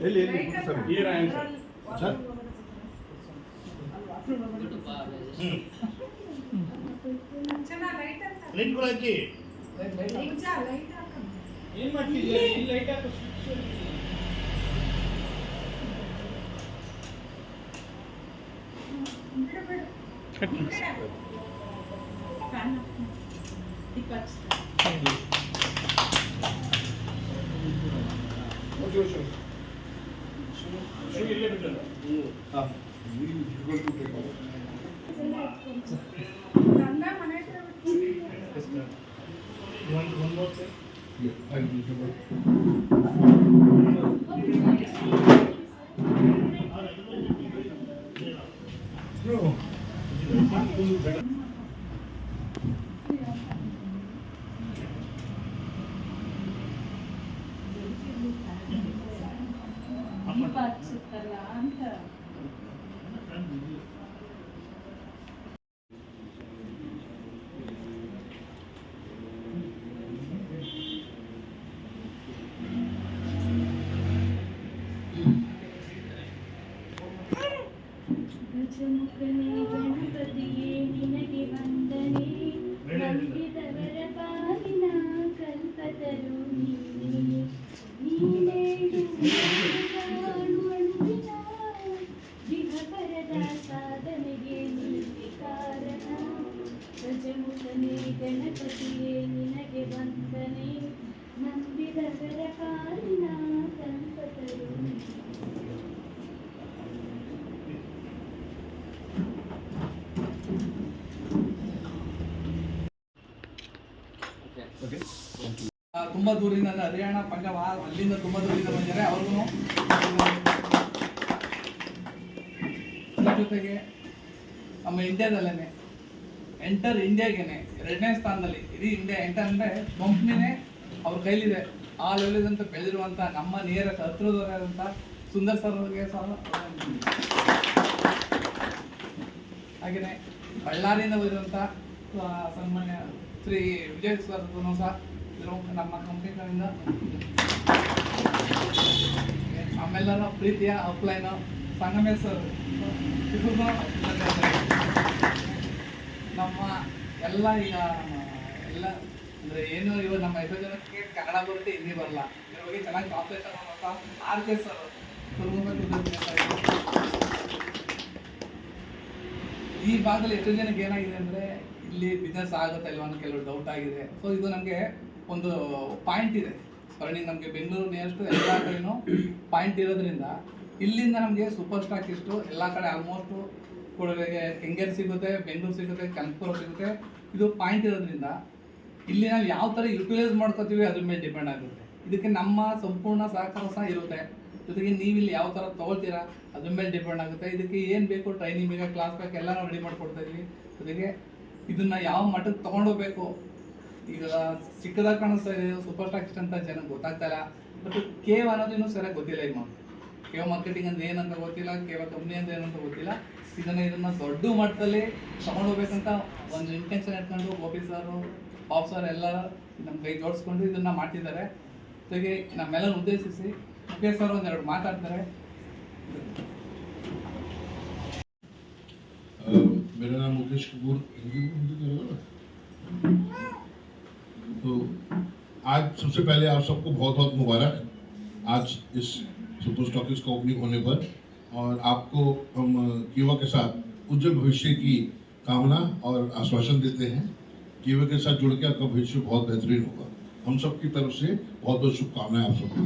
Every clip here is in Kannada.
ಎಲ್ಲಿ ಎಲ್ಲಿ ಸರ್ ಸರ್ ಹ್ಮ್ ಚೆನ್ನಾಗಿ ಲೈಟ್ ಹಾಕಿ ಏನ್ ಮಾಡ್ತಿದ್ಯಾ ಇಲ್ಲಿ ಲೈಟ್ ಹಾಕು ಬಿಡು ಬಿಡು fan You want one more thing? Yeah, I need to Bro, ಗಜಮುಖನೇ ಗಣಪತಿಯೇ ನಿನಗೆ ವಂದನೆ ನಂಬಿದವರ ಪಾಲಿನ ಕಲ್ಪತರು ನೀನೇ ಅಣುವಿನ ದಿಗಪರದ ಸಾಧನೆಗೆ ನೀನೆ ಕಾರಣ ಗಜಮುಖನೇ ಗಣಪತಿಯೇ ನಿನಗೆ ವಂದನೆ ನಂಬಿದವರ ಪಾಲಿನ ಕಲ್ಪತರು ನೀನೇ. ಆ, ತುಂಬಾ ದೂರಿಂದ ಹರಿಯಾಣ ಪಂಜಾಬ್ ಅಲ್ಲಿಂದ ತುಂಬಾ ದೂರಿಂದ ಬಂದಿದ್ದಾರೆ. ಅವ್ರಿಗೂ ಜೊತೆಗೆ ನಮ್ಮ ಇಂಡಿಯಾದಲ್ಲೇನೆ ಎಂಟರ್ ಇಂಡಿಯಾಗೇನೆ ಎರಡನೇ ಸ್ಥಾನದಲ್ಲಿ ಇಡೀ ಇಂಡಿಯಾ ಎಂಟರ್ ಅಂದ್ರೆ ಕಂಪ್ನಿನೇ ಅವ್ರ ಕೈಲಿದೆ. ಆ ಲೆವೆಲಿದಂತ ಬೆಳೆದಿರುವಂಥ ನಮ್ಮ ನಿಯರ ಹತ್ರದವರಾದಂಥ ಸುಂದರ್ ಸರ್ ಅವರಿಗೆ ಸಹ ಹಾಗೆಯೇ ಬಳ್ಳಾರಿಯಿಂದ ಬಂದಿರುವಂಥ ಸನ್ಮಾನ್ಯ ಶ್ರೀ ವಿಜಯ್ ಸರ್ ಸಹ ನಮ್ಮ ಕಂಪ್ನಿಗಳಿಂದ ನಮ್ಮೆಲ್ಲರ ಪ್ರೀತಿಯ ಅಪ್ಲೈನ್ ಸಂಗಮೇಶ್ ಸರ್ ನಮ್ಮ ಎಲ್ಲ ಈಗ ಎಲ್ಲ ಅಂದ್ರೆ ಏನು ಇವಾಗ ನಮ್ಮ ಎಷ್ಟೋ ಜನಕ್ಕೆ ಕನ್ನಡ ಬರುತ್ತೆ, ಹಿಂದಿ ಬರಲ್ಲ. ಇದ್ರ ಬಗ್ಗೆ ಚೆನ್ನಾಗಿ ಮಾಡುವಂಥ ಆರ್ ಕೆ ಸರ್ ಈ ಭಾಗದಲ್ಲಿ ಎಷ್ಟೋ ಜನಕ್ಕೆ ಏನಾಗಿದೆ ಅಂದ್ರೆ ಇಲ್ಲಿ ಬಿಸ್ನೆಸ್ ಆಗುತ್ತೆ ಇಲ್ವಾ ಅನ್ನೋ ಕೆಲವು ಡೌಟ್ ಆಗಿದೆ. ಸೊ ಇದು ನಮಗೆ ಒಂದು ಪಾಯಿಂಟ್ ಇದೆ. ಸ್ಮರಣಿ ನಮಗೆ ಬೆಂಗಳೂರು ನಿಯರೆಸ್ಟ್ ಎಲ್ಲ ಕಡೆನೂ ಪಾಯಿಂಟ್ ಇರೋದ್ರಿಂದ ಇಲ್ಲಿಂದ ನಮಗೆ ಸೂಪರ್ ಸ್ಟಾಕ್ ಇಷ್ಟು ಎಲ್ಲ ಕಡೆ ಆಲ್ಮೋಸ್ಟ್ ಕೊಡಗೆ ಕೆಂಗೇರಿ ಸಿಗುತ್ತೆ ಬೆಂಗಳೂರು ಸಿಗುತ್ತೆ ಕನಕಪುರ ಸಿಗುತ್ತೆ. ಇದು ಪಾಯಿಂಟ್ ಇರೋದ್ರಿಂದ ಇಲ್ಲಿ ನಾವು ಯಾವ ಥರ ಯುಟಿಲೈಸ್ ಮಾಡ್ಕೋತೀವಿ ಅದ್ರ ಮೇಲೆ ಡಿಪೆಂಡ್ ಆಗುತ್ತೆ. ಇದಕ್ಕೆ ನಮ್ಮ ಸಂಪೂರ್ಣ ಸಹಕಾರ ಸಹ ಇರುತ್ತೆ. ಜೊತೆಗೆ ನೀವು ಇಲ್ಲಿ ಯಾವ ಥರ ತೊಗೊಳ್ತೀರಾ, ಅದ್ರ ಮೇಲೆ ಡಿಪೆಂಡ್ ಆಗುತ್ತೆ. ಇದಕ್ಕೆ ಏನು ಬೇಕು ಟ್ರೈನಿಂಗ್ ಬೇಕಾ ಕ್ಲಾಸ್ ಬೇಕು ಎಲ್ಲ ನಾವು ರೆಡಿ ಮಾಡ್ಕೊಡ್ತಾ ಇದೀವಿ. ಜೊತೆಗೆ ಇದನ್ನ ಯಾವ ಮಟ್ಟಕ್ಕೆ ತೊಗೊಂಡೋಗ್ಬೇಕು? ಈಗ ಚಿಕ್ಕದಾಗಿ ಕಾಣಿಸ್ತಾ ಇದೆ ಸೂಪರ್ ಸ್ಟಾಕ್ಸ್ ಅಂತ ಜನ ಗೊತ್ತಾಗ್ತಾ ಇಲ್ಲ. ಬಟ್ ಕೇವ್ ಅನ್ನೋದು ಇನ್ನೂ ಸರಿಯಾಗಿ ಗೊತ್ತಿಲ್ಲ ಈಗ ಕೇವ್ ಮಾರ್ಕೆಟಿಂಗ್ ಅಂದ್ರೆ ಏನಂತ ಗೊತ್ತಿಲ್ಲ ಕೇವ ಕಂಪ್ನಿ ಅಂದ್ರೆ ಏನಂತ ಗೊತ್ತಿಲ್ಲ. ಇದನ್ನ ಇದನ್ನ ದೊಡ್ಡ ಮಟ್ಟದಲ್ಲಿ ತಗೊಂಡೋಗ್ಬೇಕಂತ ಒಂದು ಇಂಟೆನ್ಷನ್ ಇಟ್ಕೊಂಡು ಗೋಪಿ ಸರ್ ಪಾಪ್ ಸರ್ ಎಲ್ಲ ನಮ್ಮ ಕೈ ಜೋಡಿಸ್ಕೊಂಡು ಇದನ್ನ ಮಾಡ್ತಿದ್ದಾರೆ. ಜೊತೆಗೆ ನಮ್ಮೆಲ್ಲ ಉದ್ದೇಶಿಸಿ ಮುಖೇಶ್ ಸರ್ ಒಂದೆರಡು ಮಾತಾಡ್ತಾರೆ अ, मेरा नाम मुकेश कपूर हिंदी में हिंदी करोगे ना तो आज सबसे पहले आप सबको बहुत बहुत मुबारक आज इस सुपर स्टॉकिस का ओपनिंग होने पर और आपको हम कीवा के साथ उज्जवल भविष्य की कामना और आश्वासन देते हैं कीवा के साथ जुड़ के आपका भविष्य बहुत बेहतरीन होगा हम सबकी तरफ से बहुत बहुत शुभकामनाएं आप सबको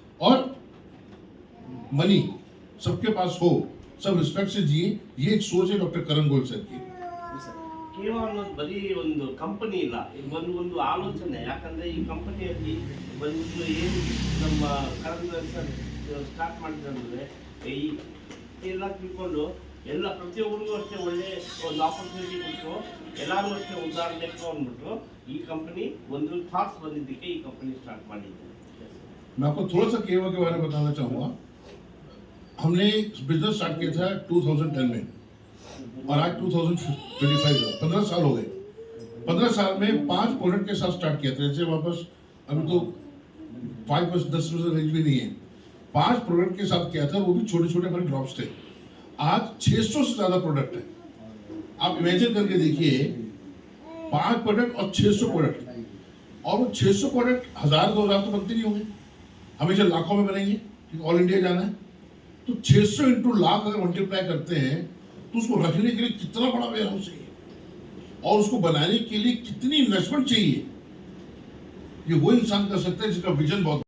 मनी सबके पास हो सब रिस्पेक्ट से जिए ये एक सोच है डॉक्टर करण गोयल सर की ಕೇವಲ ಅನ್ನೋದು ಬರೀ ಒಂದು ಕಂಪನಿ ಇಲ್ಲ ಇದು ಒಂದು ಒಂದು ಆಲೋಚನೆ ಯಾಕಂದ್ರೆ ಈ ಕಂಪನಿಯಲ್ಲಿ ಒಂದು ಏನು ನಮ್ಮ ಕರೆಂಟ್ ಸ್ಟಾರ್ಟ್ ಮಾಡಿದ್ರೆ ಈ ಎಲ್ಲ ತಿಳ್ಕೊಂಡು ಎಲ್ಲ ಪ್ರತಿಯೊಬ್ಬರಿಗೂ ಅಷ್ಟೇ ಒಳ್ಳೆ ಒಂದು ಆಪರ್ಚುನಿಟಿ ಕೊಟ್ಟು ಎಲ್ಲರೂ ಅಷ್ಟೇ ಉದಾಹರಣೆಗೂ ಅಂದ್ಬಿಟ್ಟು ಈ ಕಂಪನಿ ಒಂದು ಥಾಟ್ಸ್ ಬಂದಿದ್ದಕ್ಕೆ ಈ ಕಂಪನಿ ಸ್ಟಾರ್ಟ್ ಮಾಡಿದ್ದೆ मैं आपको थोड़ा सा केवा के बारे में बताना चाहूंगा हमने बिज़नेस स्टार्ट किया था 2010 में और आज 2025 है। पंद्रह साल हो गए। पंद्रह साल में पाँच प्रोडक्ट के साथ स्टार्ट किया था। जैसे वापस अभी तो फाइव परसेंट दस परसेंट रेंज भी नहीं है। पाँच प्रोडक्ट के साथ किया था, वो भी छोटे छोटे हमारे ड्रॉप्स थे। आज 600 से ज़्यादा प्रोडक्ट है। आप इमेजिन करके देखिए, पाँच प्रोडक्ट और 600 प्रोडक्ट और वो 600 प्रोडक्ट हज़ार, दो हज़ार तो बनते नहीं होंगे। हमेशा लाखों में बनेंगे। ऑल इंडिया जाना है। तो 600 इंटू लाख अगर मल्टीप्लाई करते हैं तो उसको रखने के लिए कितना बड़ा वेयर हाउस चाहिए? और उसको बनाने के लिए कितनी इन्वेस्टमेंट चाहिए? ये वो इंसान कर सकता है जिसका विजन बहुत